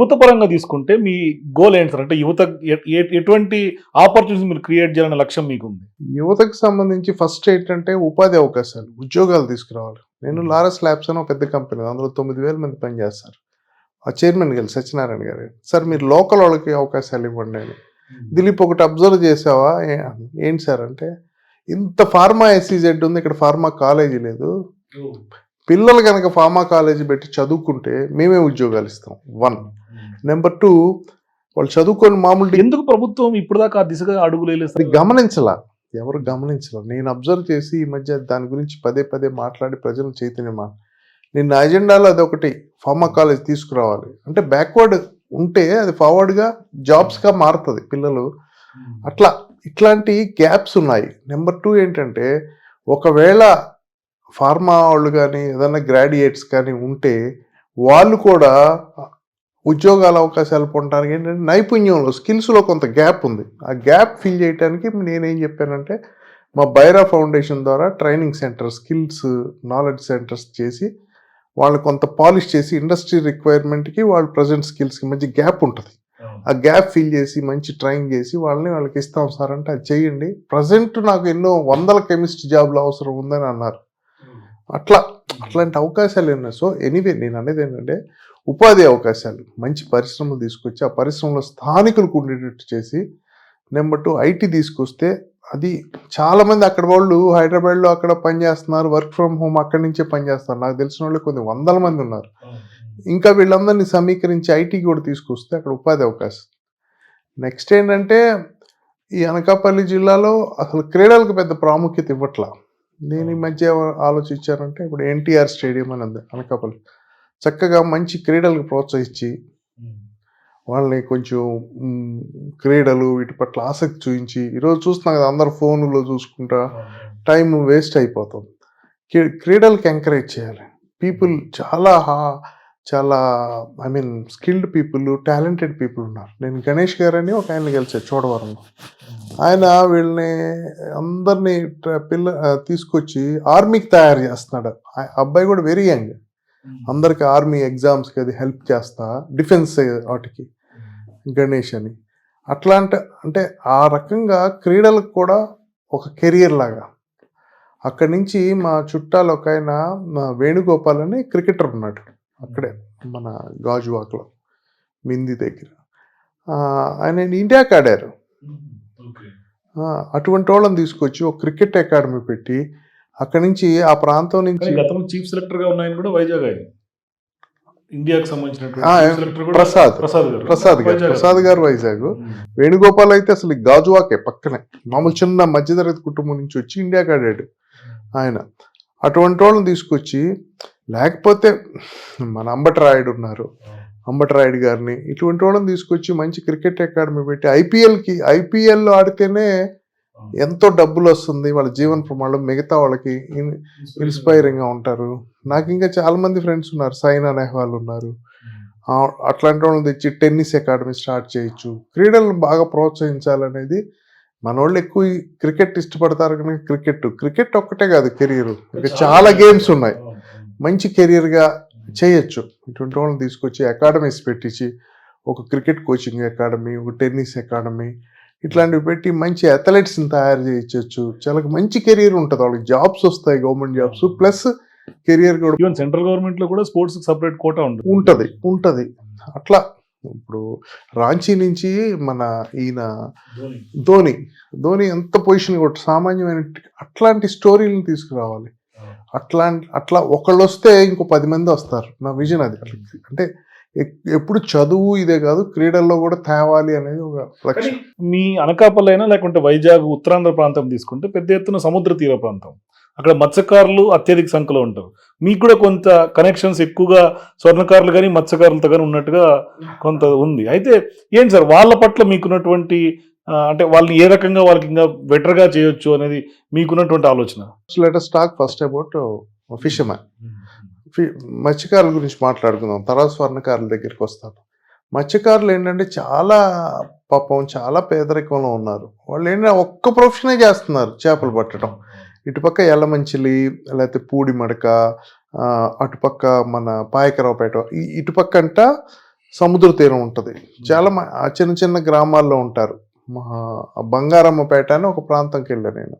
యువత పరంగా తీసుకుంటే మీ గోల్ ఏంటి సార్? అంటే యువత ఎటువంటి ఆపర్చునిటీస్ మీరు క్రియేట్ చేయాలనే లక్ష్యం మీకు ఉంది యువతకు సంబంధించి ఫస్ట్ ఏంటంటే ఉపాధి అవకాశాలు ఉద్యోగాలు తీసుకురావాలి. నేను లారస్ ల్యాబ్స్ అని ఒక పెద్ద కంపెనీ అందులో తొమ్మిది వేల మంది పనిచేస్తారు ఆ చైర్మన్ గారు సత్యనారాయణ గారు. సార్ మీరు లోకల్ వాళ్ళకి అవకాశాలు ఇవ్వండి అని. దిలీప్ ఒకటి అబ్జర్వ్ చేసావా? ఏంటి సార్ అంటే ఇంత ఫార్మా ఎస్సీజెడ్ ఉంది ఇక్కడ ఫార్మా కాలేజీ లేదు. పిల్లలు కనుక ఫార్మా కాలేజీ పెట్టి చదువుకుంటే మేమే ఉద్యోగాలు ఇస్తాం. వన్ నెంబర్ టూ వాళ్ళు చదువుకొని మామూలు ఎందుకు ప్రభుత్వం ఇప్పుడు దాకా ఆ దిశగా అడుగులు వేయలేదు? గమనించలా. ఎవరు గమనించలా? నేను అబ్జర్వ్ చేసి ఈ మధ్య దాని గురించి పదే పదే మాట్లాడి ప్రజలు చైతన్యమా నిన్న అజెండాలో అది ఒకటి ఫార్మా కాలేజ్ తీసుకురావాలి. అంటే బ్యాక్వర్డ్ ఉంటే అది ఫార్వర్డ్గా జాబ్స్గా మారుతుంది పిల్లలు. అట్లా ఇట్లాంటి గ్యాప్స్ ఉన్నాయి. నెంబర్ టూ ఏంటంటే ఒకవేళ ఫార్మా వాళ్ళు కానీ ఏదైనా గ్రాడ్యుయేట్స్ కానీ ఉంటే వాళ్ళు కూడా ఉద్యోగాల అవకాశాలు పొందడానికి ఏంటంటే నైపుణ్యంలో స్కిల్స్లో కొంత గ్యాప్ ఉంది. ఆ గ్యాప్ ఫిల్ చేయడానికి నేనేం చెప్పానంటే మా బైరా ఫౌండేషన్ ద్వారా training centre skills knowledge centres చేసి వాళ్ళు కొంత పాలిష్ చేసి ఇండస్ట్రీ రిక్వైర్మెంట్కి వాళ్ళ ప్రజెంట్ స్కిల్స్కి మధ్య గ్యాప్ ఉంటుంది. ఆ గ్యాప్ ఫిల్ చేసి మంచి ట్రైన్ చేసి వాళ్ళని వాళ్ళకి ఇస్తాం సార్ అంటే అది చేయండి. ప్రజెంట్ నాకు ఎన్నో వందల కెమిస్ట్ జాబ్లు అవసరం ఉందని అన్నారు. అట్లా అట్లాంటి అవకాశాలు ఉన్నాయి సో ఎనీవే నేను అనేది ఏంటంటే ఉపాధి అవకాశాలు మంచి పరిశ్రమలు తీసుకొచ్చి ఆ పరిశ్రమలో స్థానికులకు ఉండేటట్టు చేసి నెంబర్ టూ ఐటీ తీసుకొస్తే అది చాలా మంది అక్కడ వాళ్ళు హైదరాబాద్లో అక్కడ పనిచేస్తున్నారు వర్క్ ఫ్రమ్ హోమ్ అక్కడి నుంచే పనిచేస్తున్నారు. నాకు తెలిసిన వాళ్ళు కొన్ని వందల మంది ఉన్నారు. ఇంకా వీళ్ళందరినీ సమీకరించి ఐటీకి కూడా తీసుకొస్తే అక్కడ ఉపాధి అవకాశం. నెక్స్ట్ ఏంటంటే ఈ అనకాపల్లి జిల్లాలో అసలు క్రీడలకు పెద్ద ప్రాముఖ్యత ఇవ్వట్లా. నేను ఈ మధ్య ఆలోచించానంటే ఇప్పుడు ఎన్టీఆర్ స్టేడియం అని ఉంది అనకాపల్లి. చక్కగా మంచి క్రీడలకు ప్రోత్సహించి వాళ్ళని కొంచెం క్రీడలు వీటి పట్ల ఆసక్తి చూపించి ఈరోజు చూస్తున్నాం కదా అందరు ఫోన్లో చూసుకుంటా టైం వేస్ట్ అయిపోతుంది క్రీ- క్రీడలకు ఎంకరేజ్ చేయాలి. పీపుల్ చాలా హా- చాలా I mean skilled people talented people ఉన్నారు. నేను గణేష్ గారని ఒక ఆయన గెలిచారు చోడవరంలో. ఆయన వీళ్ళని అందరినీ పిల్ల తీసుకొచ్చి ఆర్మీకి తయారు చేస్తున్నాడు. అబ్బాయి కూడా వెరీ యంగ్. అందరికి ఆర్మీ ఎగ్జామ్స్కి అది హెల్ప్ చేస్తా డిఫెన్స్ వాటికి గణేష్ అని. అట్లా అంటే అంటే ఆ రకంగా క్రీడలకు కూడా ఒక కెరియర్ లాగా. అక్కడి నుంచి మా చుట్టాలు ఒక ఆయన మా వేణుగోపాల్ అని క్రికెటర్ ఉన్నాడు అక్కడే మన గాజువాక్లో మింది దగ్గర. ఆయన ఇండియాకి ఆడారు అటువంటి వాళ్ళని తీసుకొచ్చి ఒక క్రికెట్ అకాడమీ పెట్టి అక్కడి నుంచి ఆ ప్రాంతం నుంచి గతంలో చీఫ్ సెలెక్టర్గా ఉన్నాయని కూడా వైజాగ్ ఆయన. ఇండియాకి ప్రసాద్. ప్రసాద్ గారు. ప్రసాద్ గారు. వైజాగ్. ప్రసాద్ గారు వైజాగ్. వేణుగోపాల్ అయితే అసలు గాజువాకే పక్కనే. మామూలు చిన్న మధ్యతరగతి కుటుంబం నుంచి వచ్చి ఇండియాకి ఆడాడు ఆయన. అటువంటి వాళ్ళని తీసుకొచ్చి లేకపోతే మన అంబటరాయుడు ఉన్నారు. అంబటరాయుడు గారిని ఇటువంటి వాళ్ళని తీసుకొచ్చి మంచి క్రికెట్ అకాడమీ పెట్టి ఐపీఎల్కి ఐపీఎల్లో ఆడితేనే ఎంతో డబ్బులు వస్తుంది వాళ్ళ జీవన ప్రమాణం మిగతా వాళ్ళకి ఇన్- ఇన్స్పైరింగ్గా ఉంటారు. నాకు ఇంకా చాలా మంది ఫ్రెండ్స్ ఉన్నారు సైనా నెహ్వాల్ ఉన్నారు. ఆ, అట్లాంటి వాళ్ళని తెచ్చి టెన్నిస్ అకాడమీ స్టార్ట్ చేయొచ్చు. క్రీడలను బాగా ప్రోత్సహించాలనేది మన వాళ్ళు ఎక్కువ క్రికెట్ ఇష్టపడతారు కనుక క్రికెట్ క్రికెట్ ఒక్కటే కాదు కెరీర్. ఇంకా చాలా గేమ్స్ ఉన్నాయి. మంచి కెరీర్గా చేయొచ్చు. ఇటువంటి వాళ్ళని తీసుకొచ్చి అకాడమీస్ పెట్టించి ఒక క్రికెట్ కోచింగ్ అకాడమీ ఒక టెన్నిస్ అకాడమీ ఇట్లాంటివి పెట్టి మంచి అథ్లెట్స్ని తయారు చేయించవచ్చు చాలా మంచి కెరీర్ ఉంటుంది. వాళ్ళకి జాబ్స్ వస్తాయి గవర్నమెంట్ జాబ్స్. ప్లస్ కెరియర్ కూడా ఈవెన్ సెంట్రల్ గవర్నమెంట్లో కూడా స్పోర్ట్స్ సపరేట్ కోటా ఉంటుంది. ఉంటది ఉంటది. అట్లా ఇప్పుడు రాంచీ నుంచి మన ఈయన ధోని ధోని ఎంత పొజిషన్ కొట్టు సామాన్యమైన అట్లాంటి స్టోరీలను తీసుకురావాలి. అట్లాంటి అట్లా ఒకళ్ళు వస్తే ఇంకో పది మంది వస్తారు. నా విజన్ అది. అంటే ఎప్పుడు చదువు ఇదే కాదు క్రీడల్లో కూడా తేవాలి అనేది ఒక లక్ష్యం. మీ అనకాపల్లి అయినా లేకుంటే వైజాగ్ ఉత్తరాంధ్ర ప్రాంతం తీసుకుంటే పెద్ద ఎత్తున సముద్ర తీర ప్రాంతం. అక్కడ మత్స్యకారులు అత్యధిక సంఖ్యలో ఉంటారు. మీకు కూడా కొంత కనెక్షన్స్ ఎక్కువగా స్వర్ణకారులు కానీ మత్స్యకారులతో కానీ ఉన్నట్టుగా కొంత ఉంది. అయితే ఏంటి సార్ వాళ్ళ పట్ల మీకున్నటువంటి అంటే వాళ్ళని ఏ రకంగా వాళ్ళకి ఇంకా బెటర్గా చేయొచ్చు అనేది మీకున్నటువంటి ఆలోచన? Letter stack first about fishermen ఫి- మత్స్యకారుల గురించి మాట్లాడుకుందాం. తర్వాత స్వర్ణకారుల దగ్గరికి వస్తాను మత్స్యకారులు ఏంటంటే చాలా పాపం చాలా పేదరికంలో ఉన్నారు. వాళ్ళు ఏంటంటే ఒక్క ప్రొఫెషనే చేస్తున్నారు చేపలు పట్టడం. ఇటుపక్క ఎల్లమంచిలి లేకపోతే పూడి మడక అటుపక్క మన పాయకరావుపేట ఈ ఇటుపక్క అంట సముద్ర తీరం ఉంటుంది. చాలా మ- ఆ చిన్న చిన్న గ్రామాల్లో ఉంటారు. బంగారమ్మపేట అని ఒక ప్రాంతంకి వెళ్ళాను నేను.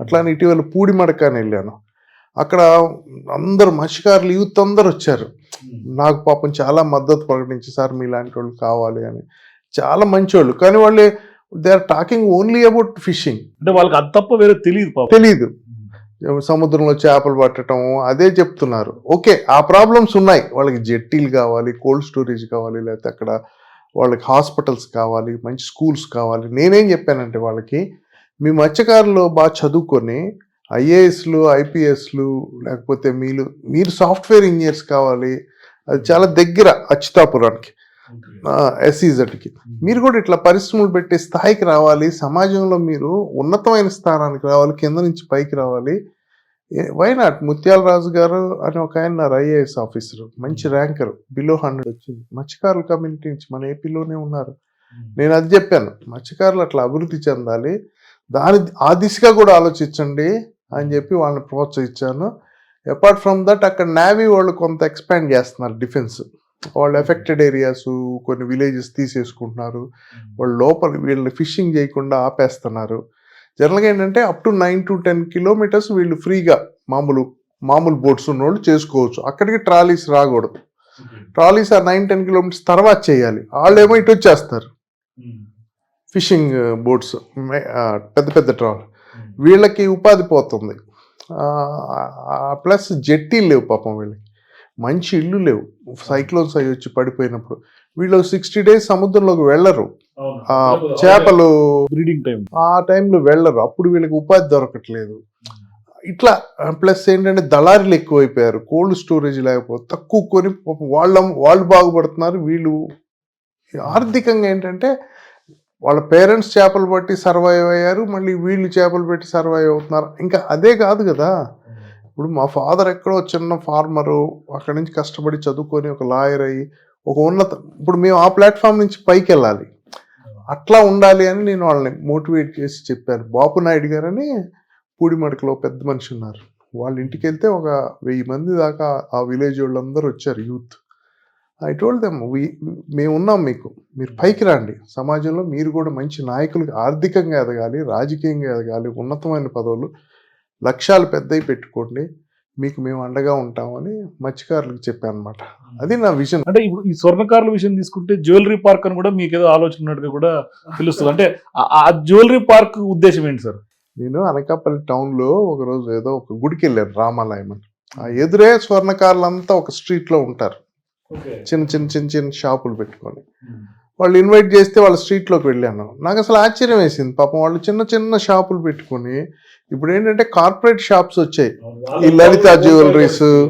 అట్లానే ఇటీవల పూడిమడక అని వెళ్ళాను. అక్కడ అందరు మత్స్యకారులు యూత్ అందరు వచ్చారు. నాకు పాపం చాలా మద్దతు ప్రకటించి సార్ మీలాంటి వాళ్ళు కావాలి అని. చాలా మంచోళ్ళు కానీ వాళ్ళు they are talking only about fishing. అంటే వాళ్ళకి అది తప్ప వేరే తెలియదు పాపం. తెలీదు. సముద్రంలో చేపలు పట్టడం అదే చెప్తున్నారు. ఓకే ఆ ప్రాబ్లమ్స్ ఉన్నాయి. వాళ్ళకి జెట్టీలు కావాలి కోల్డ్ స్టోరేజ్ కావాలి లేకపోతే అక్కడ వాళ్ళకి హాస్పిటల్స్ కావాలి మంచి స్కూల్స్ కావాలి. నేనేం చెప్పానంటే వాళ్ళకి మీ మత్స్యకారులు బాగా చదువుకొని ఐఏఎస్లు ఐపీఎస్లు లేకపోతే మీరు మీరు సాఫ్ట్వేర్ ఇంజనీర్స్ కావాలి. అది చాలా దగ్గర అచ్యుతాపురానికి ఎస్ఈజెడ్కి. మీరు కూడా ఇట్లా పరిశ్రమలు పెట్టే స్థాయికి రావాలి. సమాజంలో మీరు ఉన్నతమైన స్థానానికి రావాలి కింద నుంచి పైకి రావాలి. వై నాట్ ముత్యాల రాజు గారు అని ఒక ఆయన ఐఏఎస్ ఆఫీసర్. మంచి ర్యాంకర్. బిలో హండ్రెడ్ వచ్చింది. మత్స్యకారుల కమ్యూనిటీ నుంచి మన ఏపీలోనే ఉన్నారు. నేను అది చెప్పాను. మత్స్యకారులు అట్లా అభివృద్ధి చెందాలి. దాని ఆ దిశగా కూడా ఆలోచించండి అని చెప్పి వాళ్ళని ప్రోత్సహించాను. అపార్ట్ ఫ్రమ్ దట్ అక్కడ నేవీ వాళ్ళు కొంత ఎక్స్పాండ్ చేస్తున్నారు డిఫెన్స్ వాళ్ళు ఎఫెక్టెడ్ ఏరియాస్ కొన్ని విలేజెస్ తీసేసుకుంటున్నారు. వాళ్ళు లోపల వీళ్ళు ఫిషింగ్ చేయకుండా ఆపేస్తున్నారు. జనరల్గా ఏంటంటే up to nine to ten kilometres వీళ్ళు ఫ్రీగా మామూలు మామూలు బోట్స్ ఉన్నోళ్ళు చేసుకోవచ్చు. అక్కడికి ట్రాలీస్ రాకూడదు. ట్రాలీస్ ఆ నైన్ టెన్ కిలోమీటర్స్ తర్వాత చేయాలి. వాళ్ళేమో ఇటు వచ్చేస్తారు. ఫిషింగ్ బోట్స్ పెద్ద పెద్ద ట్రాల్. వీళ్ళకి ఉపాధి పోతుంది. ప్లస్ జెట్టీలు లేవు పాపం వీళ్ళకి. మంచి ఇల్లు లేవు. సైక్లోన్స్ అయ్యి వచ్చి పడిపోయినప్పుడు వీళ్ళు సిక్స్టీ డేస్ సముద్రంలోకి వెళ్ళరు. చేపలు బ్రీడింగ్ టైం ఆ టైంలో వెళ్ళరు. అప్పుడు వీళ్ళకి ఉపాధి దొరకట్లేదు. ఇట్లా ప్లస్ ఏంటంటే దళారీలు ఎక్కువైపోయారు. కోల్డ్ స్టోరేజ్ లేకపోతే తక్కువ కొని వాళ్ళ వాళ్ళు బాగుపడుతున్నారు. వీళ్ళు ఆర్థికంగా ఏంటంటే వాళ్ళ పేరెంట్స్ చేపలు పట్టి సర్వైవ్ అయ్యారు. మళ్ళీ వీళ్ళు చేపలు పెట్టి సర్వైవ్ అవుతున్నారు. ఇంకా అదే కాదు కదా. ఇప్పుడు మా ఫాదర్ ఎక్కడో చిన్న ఫార్మరు అక్కడి నుంచి కష్టపడి చదువుకొని ఒక లాయర్ అయ్యి ఒక ఉన్నత ఇప్పుడు మేము ఆ ప్లాట్ఫామ్ నుంచి పైకి వెళ్ళాలి అట్లా ఉండాలి అని నేను వాళ్ళని మోటివేట్ చేసి చెప్పాను బాపు నాయుడు గారని పూడిమడకలో పెద్ద మనిషి ఉన్నారు. వాళ్ళ ఇంటికి వెళ్తే ఒక వెయ్యి మంది దాకా ఆ విలేజ్ వాళ్ళందరూ వచ్చారు యూత్. ఐ టోల్డ్ దెమ్ మేము ఉన్నాం మీకు. మీరు పైకి రండి. సమాజంలో మీరు కూడా మంచి నాయకులు ఆర్థికంగా ఎదగాలి రాజకీయంగా ఎదగాలి ఉన్నతమైన పదవులు లక్ష్యాలు పెద్దవి పెట్టుకోండి. మీకు మేము అండగా ఉంటామని మత్స్యకారులకు చెప్పాను అనమాట అది నా విజన్ అంటే ఇప్పుడు ఈ స్వర్ణకారుల విషయం తీసుకుంటే జ్యువెలరీ పార్క్ అని కూడా మీకు ఏదో ఆలోచన ఉన్నట్టుగా కూడా తెలుస్తుంది. అంటే ఆ- జ్యువెలరీ పార్క్ ఉద్దేశం ఏంటి సార్? నేను అనకాపల్లి టౌన్లో ఒక రోజు ఏదో ఒక గుడికి వెళ్ళాను రామాలయం అని. ఆ ఎదురే స్వర్ణకారులంతా ఒక స్ట్రీట్లో ఉంటారు. చిన్న చిన్న చిన్న చిన్న షాపులు పెట్టుకొని. వాళ్ళు ఇన్వైట్ చేస్తే వాళ్ళ స్ట్రీట్లోకి వెళ్ళాను. నాకు అసలు ఆశ్చర్యం వేసింది. పాపం వాళ్ళు చిన్న చిన్న షాపులు పెట్టుకొని ఇప్పుడు ఏంటంటే కార్పొరేట్ షాప్స్ వచ్చాయి. ఈ లలిత జ్యువెలరీస్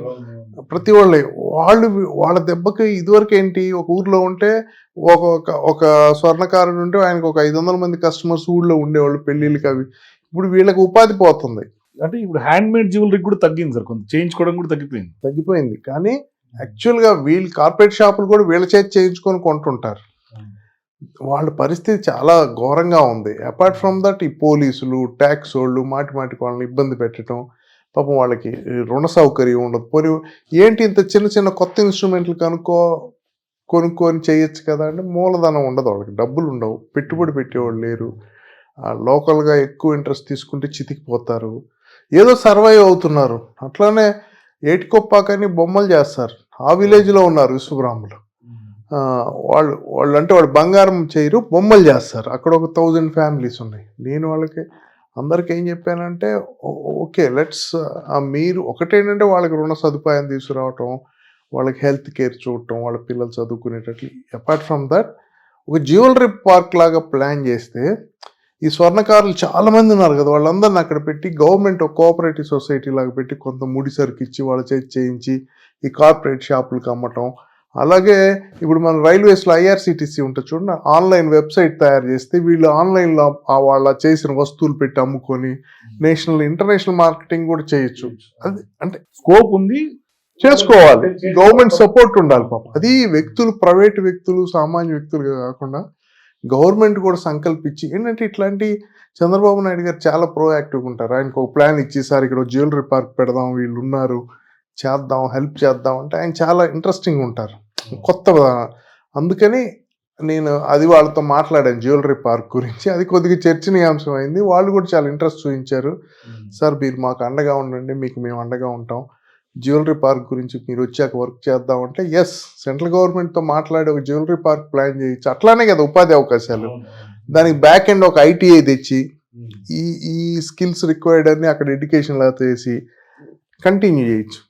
ప్రతి వాళ్ళు. వాళ్ళు వాళ్ళ దెబ్బకి ఇదివరకు ఏంటి ఒక ఊర్లో ఉంటే ఒక ఒక- స్వర్ణకారుడు ఉంటే ఆయనకు ఒక ఐదు వందల మంది కస్టమర్స్ ఊళ్ళో ఉండేవాళ్ళు పెళ్ళిళ్ళకి అవి. ఇప్పుడు వీళ్ళకి ఉపాధి పోతుంది. అంటే ఇప్పుడు హ్యాండ్ మేడ్ జ్యువెలరీ కూడా తగ్గింది సార్. కొంత చేయించుకోవడం కూడా తగ్గిపోయింది. తగ్గిపోయింది. కానీ యాక్చువల్గా వీళ్ళు కార్పొరేట్ షాపులు కూడా వీళ్ళ చేతి చేయించుకొని కొంటుంటారు. వాళ్ళ పరిస్థితి చాలా ఘోరంగా ఉంది. అపార్ట్ ఫ్రమ్ దట్ ఈ పోలీసులు ట్యాక్స్ వాళ్ళు మాటి మాటికి వాళ్ళని ఇబ్బంది పెట్టడం పాపం వాళ్ళకి రుణ సౌకర్యం ఉండదు. పోనీ ఏంటి ఇంత చిన్న చిన్న కొత్త ఇన్స్ట్రుమెంట్లు కనుక్కో కొనుక్కొని చేయొచ్చు కదా అంటే మూలధనం ఉండదు వాళ్ళకి. డబ్బులు ఉండవు. పెట్టుబడి పెట్టేవాళ్ళు లేరు. ఆ, లోకల్గా ఎక్కువ ఇంట్రెస్ట్ తీసుకుంటే చితికిపోతారు. ఏదో సర్వైవ్ అవుతున్నారు. అట్లానే ఏటికొప్పాకని బొమ్మలు చేస్తారు. ఆ విలేజ్లో ఉన్నారు విశ్వబ్రాహ్మణులు. వాళ్ళు వాళ్ళు అంటే వాళ్ళు బంగారం చేయరు బొమ్మలు చేస్తారు. అక్కడ ఒక థౌజండ్ ఫ్యామిలీస్ ఉన్నాయి. నేను వాళ్ళకి అందరికి ఏం చెప్పానంటే ఓకే లెట్స్ మీరు ఒకటేంటంటే వాళ్ళకి రుణ సదుపాయం తీసుకురావటం వాళ్ళకి హెల్త్ కేర్ చూడటం వాళ్ళ పిల్లలు చదువుకునేటట్లు. అపార్ట్ ఫ్రమ్ దట్ ఒక జ్యువెలరీ పార్క్ లాగా ప్లాన్ చేస్తే ఈ స్వర్ణకారులు చాలామంది ఉన్నారు కదా వాళ్ళందరిని అక్కడ పెట్టి గవర్నమెంట్ ఒక కోఆపరేటివ్ సొసైటీ లాగా పెట్టి కొంత ముడి సరుకు ఇచ్చి వాళ్ళ చేతి చేయించి ఈ కార్పొరేట్ షాపులకు అమ్మటం అలాగే ఇప్పుడు మన రైల్వేస్లో ఐఆర్సిటీసీ ఉంటుంది చూడండి ఆన్లైన్ వెబ్సైట్ తయారు చేస్తే వీళ్ళు ఆన్లైన్లో వాళ్ళ చేసిన వస్తువులు పెట్టి అమ్ముకొని నేషనల్ ఇంటర్నేషనల్ మార్కెటింగ్ కూడా చేయొచ్చు. అది అంటే స్కోప్ ఉంది. చేసుకోవాలి. గవర్నమెంట్ సపోర్ట్ ఉండాలి పాపం. అది వ్యక్తులు ప్రైవేట్ వ్యక్తులు సామాన్య వ్యక్తులు కాకుండా గవర్నమెంట్ కూడా సంకల్పించి ఏంటంటే ఇట్లాంటి చంద్రబాబు నాయుడు గారు చాలా ప్రోయాక్టివ్గా ఉంటారు. ఆయనకు ఒక ప్లాన్ ఇచ్చి సార్ ఇక్కడ జ్యువెలరీ పార్క్ పెడదాం వీళ్ళు ఉన్నారు. చేద్దాం హెల్ప్ చేద్దాం అంటే ఆయన చాలా ఇంట్రెస్టింగ్ ఉంటారు. కొత్త అందుకని నేను అది వాళ్ళతో మాట్లాడాను జ్యువెలరీ పార్క్ గురించి. అది కొద్దిగా చర్చనీయాంశం అయింది వాళ్ళు కూడా చాలా ఇంట్రెస్ట్ చూపించారు సార్ మీరు మాకు అండగా ఉండండి మీకు మేము అండగా ఉంటాం. జ్యువెలరీ పార్క్ గురించి మీరు వచ్చాక వర్క్ చేద్దామంటే ఎస్ సెంట్రల్ గవర్నమెంట్తో మాట్లాడి ఒక జ్యువెలరీ పార్క్ ప్లాన్ చేయొచ్చు అట్లానే కదా ఉపాధి అవకాశాలు. దానికి బ్యాక్ ఎండ్ ఒక ఐటీఐ తెచ్చి ఈ ఈ స్కిల్స్ రిక్వైర్డ్ అని అక్కడ ఎడ్యుకేషన్ లా చేసి కంటిన్యూ చేయొచ్చు.